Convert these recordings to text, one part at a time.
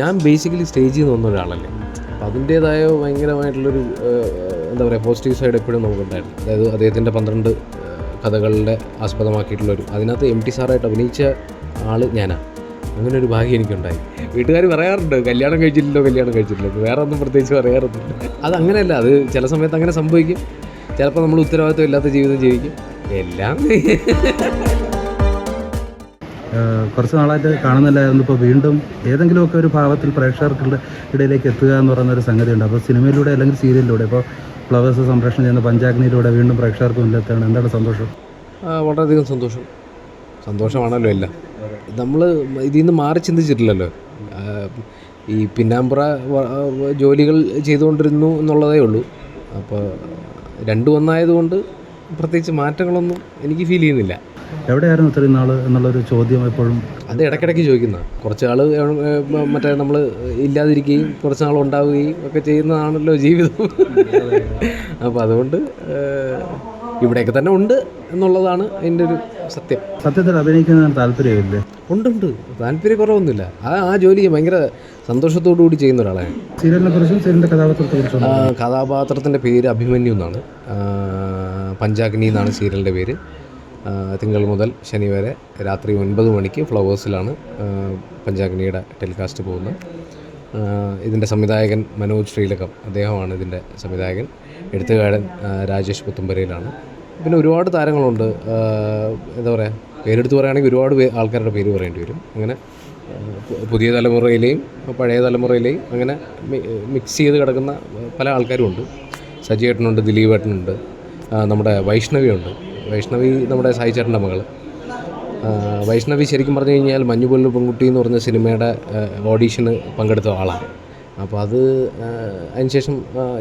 ഞാൻ ബേസിക്കലി സ്റ്റേജിൽ നിന്ന് വന്ന ഒരാളല്ലേ. അപ്പോൾ അതിന്റേതായ ഭയങ്കരമായിട്ടുള്ളൊരു എന്താ പറയുക പോസിറ്റീവ് സൈഡ് എപ്പോഴും നമുക്കുണ്ടായിരുന്നു. അതായത് അദ്ദേഹത്തിന്റെ പന്ത്രണ്ട് കഥകളുടെ ആസ്പദമാക്കിയിട്ടുള്ളൊരു അതിനകത്ത് എം ടി സാറായിട്ട് അഭിനയിച്ച ആൾ ഞാനാണ് അങ്ങനെ ഒരു ഭാഗ്യം എനിക്കുണ്ടായി. വീട്ടുകാർ പറയാറുണ്ട് കല്യാണം കഴിച്ചില്ലല്ലോ കല്യാണം കഴിച്ചിട്ടില്ലോ. വേറെ ഒന്നും പ്രത്യേകിച്ച് പറയാറൊന്നുമില്ല അത് അങ്ങനെയല്ല അത് ചില സമയത്ത് അങ്ങനെ സംഭവിക്കും. ചിലപ്പോൾ നമ്മൾ ഉത്തരവാദിത്വം ഇല്ലാത്ത ജീവിതം ജീവിക്കും. എല്ലാം കുറച്ച് നാളായിട്ട് കാണുന്നില്ലായിരുന്നു ഇപ്പോൾ വീണ്ടും ഏതെങ്കിലുമൊക്കെ ഒരു ഭാവത്തിൽ പ്രേക്ഷകർക്കുള്ള ഇടയിലേക്ക് എത്തുക എന്ന് പറയുന്ന ഒരു സംഗതിയുണ്ട്. അപ്പോൾ സിനിമയിലൂടെ അല്ലെങ്കിൽ സീരിയലിലൂടെ ഇപ്പോൾ ഫ്ലവേഴ്സ് സംപ്രേഷണം ചെയ്യുന്ന പഞ്ചാഗ്നിയിലൂടെ വീണ്ടും പ്രേക്ഷകർക്ക് മുന്നിലെത്താണ് എന്താണ് സന്തോഷം? വളരെയധികം സന്തോഷം. സന്തോഷമാണല്ലോ എല്ലാം. നമ്മൾ ഇതിൽ നിന്ന് മാറി ചിന്തിച്ചിട്ടില്ലല്ലോ. ഈ പിന്നാമ്പുറ വ- ജോലികൾ ചെയ്തുകൊണ്ടിരുന്നു എന്നുള്ളതേ ഉള്ളൂ. അപ്പോൾ രണ്ടു ഒന്നായതുകൊണ്ട് പ്രത്യേകിച്ച് മാറ്റങ്ങളൊന്നും എനിക്ക് ഫീൽ ചെയ്യുന്നില്ല. എവിടെയായിരുന്നു ഇത്രയും നാൾ എന്നുള്ളൊരു ചോദ്യം എപ്പോഴും? അത് ഇടയ്ക്കിടയ്ക്ക് ചോദിക്കുന്ന. കുറച്ച് നാൾ മറ്റേ നമ്മൾ ഇല്ലാതിരിക്കുകയും കുറച്ച് നാൾ ഉണ്ടാവുകയും ഒക്കെ ചെയ്യുന്നതാണല്ലോ ജീവിതം. അപ്പോൾ അതുകൊണ്ട് ഇവിടെയൊക്കെ തന്നെ ഉണ്ട് എന്നുള്ളതാണ് എന്റെ ഒരു സത്യം. സത്യത്തിൽ അഭിനയിക്കാൻ താല്പര്യമില്ലേ? ഉണ്ട് ഉണ്ട്. താല്പര്യക്കുറവൊന്നുമില്ല. ആ ആ ജോലി ഭയങ്കര സന്തോഷത്തോടു കൂടി ചെയ്യുന്ന ഒരാളാണ് സീരിയലിനെ കുറിച്ചും സീരിയലിന്റെ കഥാപാത്രത്തെ കുറിച്ചും കഥാപാത്രത്തിന്റെ പേര് അഭിമന്യു എന്നാണ്. പഞ്ചാഗ്നി എന്നാണ് സീരിയലിന്റെ പേര്. തിങ്കൾ മുതൽ ശനി വരെ രാത്രി ഒൻപത് മണിക്ക് ഫ്ലവേഴ്സിലാണ് പഞ്ചാഗ്നിയുടെ ടെലികാസ്റ്റ് പോകുന്നത്. ഇതിന്റെ സംവിധായകൻ മനോജ് ശ്രീലകം അദ്ദേഹമാണ് ഇതിന്റെ സംവിധായകൻ. എഴുത്തുകാരൻ രാജേഷ് പുത്തുമ്പരയിലാണ്. പിന്നെ ഒരുപാട് താരങ്ങളുണ്ട്. എന്താ പറയുക പേരെടുത്ത് പറയുകയാണെങ്കിൽ ഒരുപാട് ആൾക്കാരുടെ പേര് പറയേണ്ടി വരും. അങ്ങനെ പുതിയ തലമുറയിലെയും പഴയ തലമുറയിലെയും അങ്ങനെ മിക്സ് ചെയ്ത് കിടക്കുന്ന പല ആൾക്കാരും ഉണ്ട് സജി ഏട്ടനുണ്ട് ദിലീപേട്ടനുണ്ട് ആ, നമ്മുടെ വൈഷ്ണവിയുണ്ട്. വൈഷ്ണവി നമ്മുടെ സായി ചേട്ടന്റെ മകൾ വൈഷ്ണവി ശരിക്കും പറഞ്ഞു കഴിഞ്ഞാൽ മഞ്ഞുപൊല്ലു പെൺകുട്ടി എന്ന് പറഞ്ഞ സിനിമയുടെ ഓഡീഷന് പങ്കെടുത്ത ആളാണ്. അപ്പോൾ അത് അതിനുശേഷം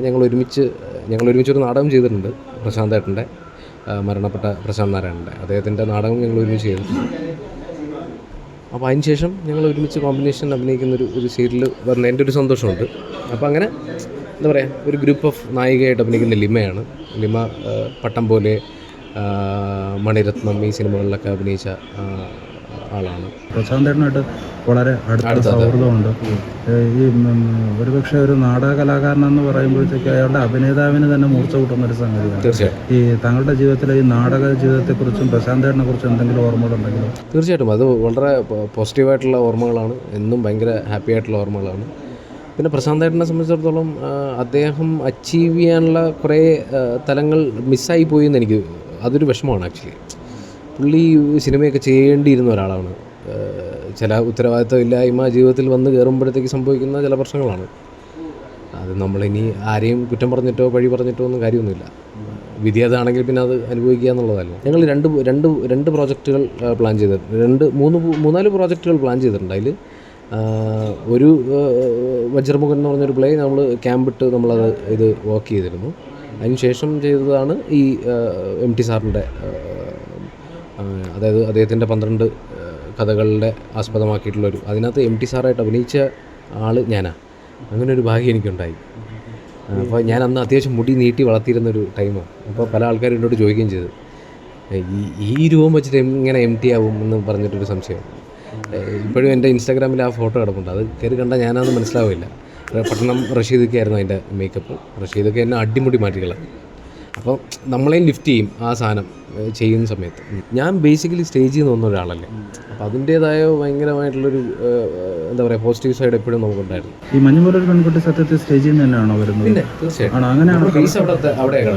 ഞങ്ങൾ ഒരുമിച്ച് ഞങ്ങൾ ഒരുമിച്ച് ഒരു നാടകം ചെയ്തിട്ടുണ്ട് പ്രശാന്ത് ഏട്ടന്റെ മരണപ്പെട്ട പ്രശാന്ത് നാരായണന്റെ. അദ്ദേഹത്തിന്റെ നാടകം ഞങ്ങൾ ഒരുമിച്ച് ചെയ്തു. അപ്പോൾ അതിനുശേഷം ഞങ്ങൾ ഒരുമിച്ച് കോമ്പിനേഷൻ അഭിനയിക്കുന്ന ഒരു സീരിയൽ വന്നതിന്റെ ഒരു സന്തോഷമുണ്ട്. അപ്പോൾ അങ്ങനെ എന്താ പറയുക ഒരു ഗ്രൂപ്പ് ഓഫ് നായികയായിട്ട് അഭിനയിക്കുന്ന ലിമയാണ്. ലിമ പട്ടം പോലെ മണിരത്നം ഈ സിനിമകളിലൊക്കെ അഭിനയിച്ച ആളാണ്. പ്രശാന്തേട്ടനായിട്ട് വളരെ അടുത്ത സൗഹൃദമുണ്ട്. ഈ ഒരുപക്ഷെ ഒരു നാടക കലാകാരൻ എന്ന് പറയുമ്പോഴത്തേക്ക് അയാളുടെ അഭിനേതാവിന് തന്നെ മൂർച്ച കൂട്ടുന്ന ഒരു സംഗതിയാണ്. ഈ താങ്കളുടെ ജീവിതത്തിലെ ഈ നാടക ജീവിതത്തെക്കുറിച്ചും പ്രശാന്തേട്ടനെ കുറിച്ചും എന്തെങ്കിലും ഓർമ്മകളുണ്ടെങ്കിലോ തീർച്ചയായിട്ടും. അത് വളരെ പോസിറ്റീവായിട്ടുള്ള ഓർമ്മകളാണ്. എന്നും ഭയങ്കര ഹാപ്പി ആയിട്ടുള്ള ഓർമ്മകളാണ്. പിന്നെ പ്രശാന്ത് ഏട്ടനെ സംബന്ധിച്ചിടത്തോളം അദ്ദേഹം അച്ചീവ് ചെയ്യാനുള്ള കുറേ തലങ്ങൾ മിസ്സായി പോയി എന്ന് എനിക്ക് അതൊരു വിഷമമാണ് ആക്ച്വലി പുള്ളി സിനിമയൊക്കെ ചെയ്യേണ്ടിയിരുന്ന ഒരാളാണ്. ചില ഉത്തരവാദിത്വം ഇല്ലായ്മ ജീവിതത്തിൽ വന്ന് കയറുമ്പോഴത്തേക്ക് സംഭവിക്കുന്ന ചില പ്രശ്നങ്ങളാണ്. അത് നമ്മളിനി ആരെയും കുറ്റം പറഞ്ഞിട്ടോ പഴി പറഞ്ഞിട്ടോ ഒന്നും കാര്യമൊന്നുമില്ല. വിധി അതാണെങ്കിൽ പിന്നെ അത് അനുഭവിക്കുക എന്നുള്ളതല്ല. ഞങ്ങൾ രണ്ട് രണ്ട് രണ്ട് പ്രോജക്റ്റുകൾ പ്ലാൻ ചെയ്തിട്ടുണ്ട് രണ്ട് മൂന്ന് മൂന്നാൽ പ്രോജക്റ്റുകൾ പ്ലാൻ ചെയ്തിട്ടുണ്ട് അതിൽ ഒരു വജ്രമുഖൻ എന്ന് പറഞ്ഞൊരു പ്ലേ നമ്മൾ ക്യാമ്പിട്ട് നമ്മളത് ഇത് വർക്ക് ചെയ്തിരുന്നു. അതിനുശേഷം ചെയ്തതാണ് ഈ എം ടി സാറിന്റെ അതായത് അദ്ദേഹത്തിന്റെ പന്ത്രണ്ട് കഥകളുടെ ആസ്പദമാക്കിയിട്ടുള്ളൊരു അതിനകത്ത് എം ടി സാറായിട്ട് അഭിനയിച്ച ആൾ ഞാനാണ് അങ്ങനെ ഒരു ഭാഗ്യം എനിക്കുണ്ടായി. അപ്പോൾ ഞാൻ അന്ന് അത്യാവശ്യം മുടി നീട്ടി വളർത്തിയിരുന്നൊരു ടൈമാണ് അപ്പോൾ പല ആൾക്കാരും എന്നോട് ചോദിക്കുകയും ചെയ്തു. ഈ രൂപം വെച്ചിട്ട് എങ്ങനെ എം ടി ആവും എന്ന് പറഞ്ഞിട്ടൊരു സംശയം. ഇപ്പോഴും എന്റെ ഇൻസ്റ്റാഗ്രാമിൽ ആ ഫോട്ടോ കിടപ്പുണ്ട്. അത് കയറി കണ്ടാൽ ഞാനത് മനസ്സിലാവില്ല. പട്ടണം റഷീദൊക്കെ ആയിരുന്നു അതിന്റെ മേക്കപ്പ് റഷീദൊക്കെ എന്നെ അടിമുടി മാറ്റികളാണ് അപ്പോൾ നമ്മളെയും ലിഫ്റ്റ് ചെയ്യും ആ സാധനം. ചെയ്യുന്ന സമയത്ത്. ഞാൻ ബേസിക്കലി സ്റ്റേജിൽ നിന്ന് വന്ന ഒരാളല്ലേ അപ്പോൾ അതിന്റേതായ ഭയങ്കരമായിട്ടുള്ളൊരു എന്താ പറയുക പോസിറ്റീവ് സൈഡ് എപ്പോഴും നമുക്കുണ്ടായിരുന്നു. ഈ മഞ്ഞുമൂലൊരു പെൺകുട്ടി സത്യത്തിൽ സ്റ്റേജിൽ നിന്ന് തന്നെയാണോ വരുന്നത്? തീർച്ചയായിട്ടും. അങ്ങനെയാണ്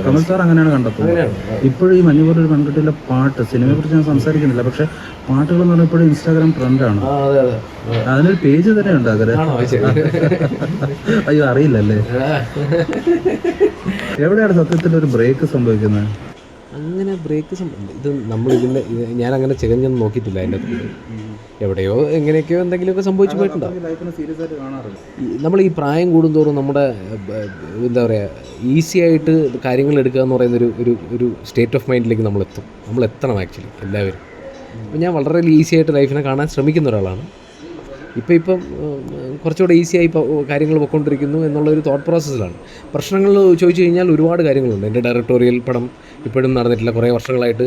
കമൽ സാർ? അങ്ങനെയാണ് കണ്ടെത്തുന്നത്. ഇപ്പോഴും ഈ മഞ്ഞുമൂലൊരു പെൺകുട്ടിയിലെ പാട്ട് സിനിമയെ കുറിച്ച് ഞാൻ സംസാരിക്കുന്നില്ല. പക്ഷെ പാട്ടുകൾ എന്ന് പറഞ്ഞാൽ ഇപ്പോഴും ഇൻസ്റ്റാഗ്രാം ട്രെൻഡാണ് അതിനൊരു പേജ് തന്നെ ഉണ്ട് അങ്ങനെ അയ്യോ അറിയില്ലല്ലേ. എവിടെയാണ് സത്യത്തിൽ ഒരു ബ്രേക്ക് സംഭവിക്കുന്നത്? അങ്ങനെ ബ്രേക്ക് ഇത് നമ്മൾ ഇതിന്റെ ഞാൻ അങ്ങനെ ചെകഞ്ഞൊന്നും നോക്കിയിട്ടില്ല അതിന്റെ അകത്ത്. എവിടെയോ എങ്ങനെയൊക്കെയോ എന്തെങ്കിലുമൊക്കെ സംഭവിച്ചു പോയിട്ടുണ്ടാവും കാണാറില്ല നമ്മൾ ഈ പ്രായം കൂടുന്തോറും നമ്മുടെ എന്താ പറയുക ഈസി ആയിട്ട് കാര്യങ്ങൾ എടുക്കുക എന്ന് പറയുന്ന ഒരു ഒരു ഒരു സ്റ്റേറ്റ് ഓഫ് മൈൻഡിലേക്ക് നമ്മൾ എത്തും നമ്മൾ എത്തണം ആക്ച്വലി എല്ലാവരും. അപ്പോൾ ഞാൻ വളരെ ഈസി ആയിട്ട് ലൈഫിനെ കാണാൻ ശ്രമിക്കുന്ന ഒരാളാണ്. ഇപ്പം ഉം, കുറച്ചുകൂടെ ഈസിയായി ഇപ്പോൾ കാര്യങ്ങൾ പൊയ്ക്കൊണ്ടിരിക്കുന്നു എന്നുള്ളൊരു തോട്ട് പ്രോസസ്സിലാണ് പ്രശ്നങ്ങൾ ചോദിച്ചു കഴിഞ്ഞാൽ ഒരുപാട് കാര്യങ്ങളുണ്ട്. എന്റെ ഡയറക്ടോറിയൽ പടം ഇപ്പോഴും നടന്നിട്ടില്ല. കുറേ വർഷങ്ങളായിട്ട്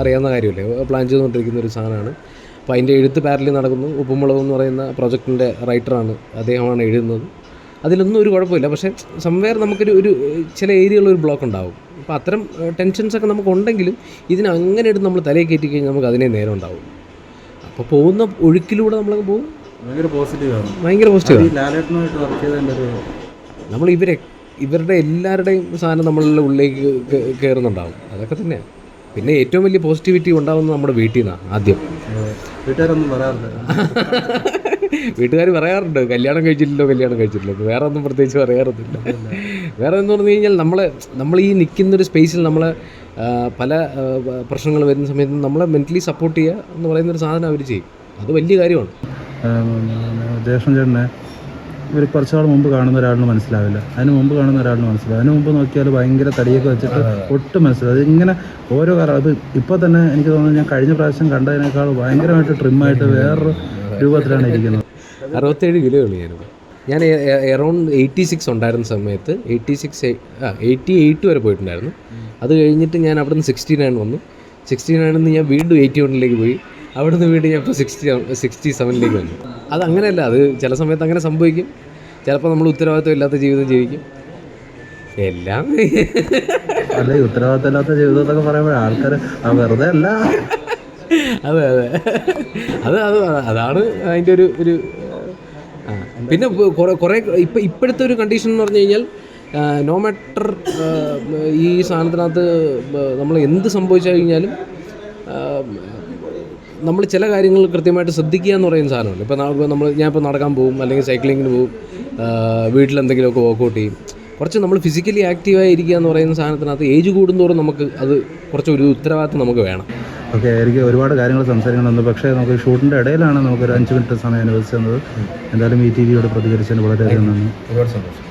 അറിയാവുന്ന കാര്യമല്ലേ? പ്ലാൻ ചെയ്തുകൊണ്ടിരിക്കുന്ന ഒരു സാധനമാണ്. അപ്പോൾ അതിന്റെ എഴുത്ത് പാരലിൽ നടക്കുന്നു. ഉപ്പുമുളക് എന്ന് പറയുന്ന പ്രൊജക്റ്റിന്റെ റൈറ്ററാണ് അദ്ദേഹമാണ് എഴുതുന്നത്. അതിലൊന്നും ഒരു കുഴപ്പമില്ല. പക്ഷേ സംവേർ നമുക്കൊരു ഒരു ചില ഏരിയകളിൽ ഒരു ബ്ലോക്ക് ഉണ്ടാവും. അപ്പോൾ അത്തരം ടെൻഷൻസ് ഒക്കെ നമുക്ക് ഉണ്ടെങ്കിലും ഇതിനെ അങ്ങനെ എടുത്ത് നമ്മൾ തലയിൽ കയറ്റി കഴിഞ്ഞാൽ നമുക്ക് അതിനെ നേരം ഉണ്ടാവും. അപ്പോൾ പോകുന്ന ഒഴുക്കിലൂടെ നമ്മളങ്ങ് പോകും. ഭയങ്കര പോസിറ്റീവാണ് ഭയങ്കര പോസിറ്റീവ് ഈ ലാലേട്ടനുമായിട്ട് വർക്ക് ചെയ്തതിന്റെ ഒരു നമ്മൾ ഇവരെ ഇവരുടെ എല്ലാവരുടെയും സാധനം നമ്മളുടെ ഉള്ളിലേക്ക് കയറുന്നുണ്ടാവും അതൊക്കെ തന്നെയാണ്. പിന്നെ ഏറ്റവും വലിയ പോസിറ്റിവിറ്റി ഉണ്ടാവുന്നത് നമ്മുടെ വീട്ടിൽ നിന്നാണ് ആദ്യം. വീട്ടുകാരൊന്നും പറയാറില്ല. വീട്ടുകാർ പറയാറുണ്ട് കല്യാണം കഴിച്ചിട്ടില്ലോ കല്യാണം കഴിച്ചിട്ടില്ലോ. വേറെ ഒന്നും പ്രത്യേകിച്ച് പറയാറൊന്നുമില്ല. വേറെ എന്ന് പറഞ്ഞു കഴിഞ്ഞാൽ നമ്മൾ നമ്മൾ ഈ നിൽക്കുന്നൊരു സ്പേസിൽ നമ്മൾ പല പ്രശ്നങ്ങൾ വരുന്ന സമയത്ത് നമ്മളെ മെന്റലി സപ്പോർട്ട് ചെയ്യുക എന്ന് പറയുന്നൊരു സാധനം അവർ ചെയ്യും. അത് വലിയ കാര്യമാണ്. ജേഷൻ ചേട്ടനെ ഒരു കുറച്ച് നാൾ മുമ്പ് കാണുന്ന ഒരാളിന് മനസ്സിലാവില്ല. അതിന് മുമ്പ് കാണുന്ന ഒരാളിന് മനസ്സിലാവും അതിന് മുമ്പ് നോക്കിയാൽ ഭയങ്കര തടിയൊക്കെ വെച്ചിട്ട് ഒട്ടും മനസ്സിലാവും അതിങ്ങനെ ഓരോ കാലം അത് ഇപ്പോൾ തന്നെ എനിക്ക് തോന്നുന്നു ഞാൻ കഴിഞ്ഞ പ്രാവശ്യം കണ്ടതിനേക്കാൾ ഭയങ്കരമായിട്ട് ട്രിമ്മായിട്ട് വേറൊരു രൂപത്തിലാണ് ഇരിക്കുന്നത്. അറുപത്തേഴ് കിലോ കളിയായിരുന്നു ഞാൻ എറൗണ്ട് എയ്റ്റി സിക്സ് ഉണ്ടായിരുന്ന സമയത്ത് എയ്റ്റി സിക്സ് ആ എയ്റ്റി എയ്റ്റ് വരെ പോയിട്ടുണ്ടായിരുന്നു. അത് കഴിഞ്ഞിട്ട് ഞാൻ അവിടെ നിന്ന് സിക്സ്റ്റി നയൻ വന്നു. സിക്സ്റ്റി നയനിൽ നിന്ന് ഞാൻ വീണ്ടും എയ്റ്റി വണ്ണിലേക്ക് പോയി. അവിടെ നിന്ന് വീണ്ടും ഞാൻ ഇപ്പോൾ സിക്സ്റ്റി സിക്സ്റ്റി സെവനിലേക്ക് വന്നു. അത് അങ്ങനെയല്ല അത് ചില സമയത്ത് അങ്ങനെ സംഭവിക്കും. ചിലപ്പോൾ നമ്മൾ ഉത്തരവാദിത്വം ഇല്ലാത്ത ജീവിതം ജീവിക്കും. എല്ലാം അല്ല ഇല്ലാത്ത ജീവിതം എന്നൊക്കെ പറയുമ്പോൾ ആൾക്കാർ ആ വെറുതെ അല്ല. അതെ അതെ. അത് അത് അതാണ് അതിന്റെ ഒരു ഒരു പിന്നെ കുറേ കുറേ ഇപ്പം ഇപ്പോഴത്തെ ഒരു കണ്ടീഷൻ എന്ന് പറഞ്ഞു കഴിഞ്ഞാൽ നോ മാറ്റർ ഈ സാധനത്തിനകത്ത് നമ്മൾ എന്ത് സംഭവിച്ചു കഴിഞ്ഞാലും നമ്മൾ ചില കാര്യങ്ങൾ കൃത്യമായിട്ട് ശ്രദ്ധിക്കുക എന്ന് പറയുന്ന സാധനമല്ല? ഇപ്പോൾ നമ്മൾ ഞാൻ ഇപ്പോൾ നടക്കാൻ പോകും അല്ലെങ്കിൽ സൈക്ലിങ്ങിന് പോകും വീട്ടിലെന്തെങ്കിലുമൊക്കെ വർക്കൗട്ട് ചെയ്യും. കുറച്ച് നമ്മൾ ഫിസിക്കലി ആക്റ്റീവായി ഇരിക്കുക എന്ന് പറയുന്ന സാധനത്തിനകത്ത് ഏജ് കൂടുന്തോറും നമുക്ക് അത് കുറച്ച് ഒരു ഉത്തരവാദിത്വം നമുക്ക് വേണം. ഓക്കെ എനിക്ക് ഒരുപാട് കാര്യങ്ങൾ സംസാരിക്കണമെന്ന് പക്ഷേ നമുക്ക് ഷൂട്ടിന്റെ ഇടയിലാണ് നമുക്ക് ഒരു അഞ്ച് മിനിറ്റ് സമയം അനുവദിച്ചത്. എന്തായാലും ഈ ടി വിയോട് പ്രതികരിച്ചതിന് വളരെയധികം നന്ദി. ഒരുപാട് സന്തോഷം.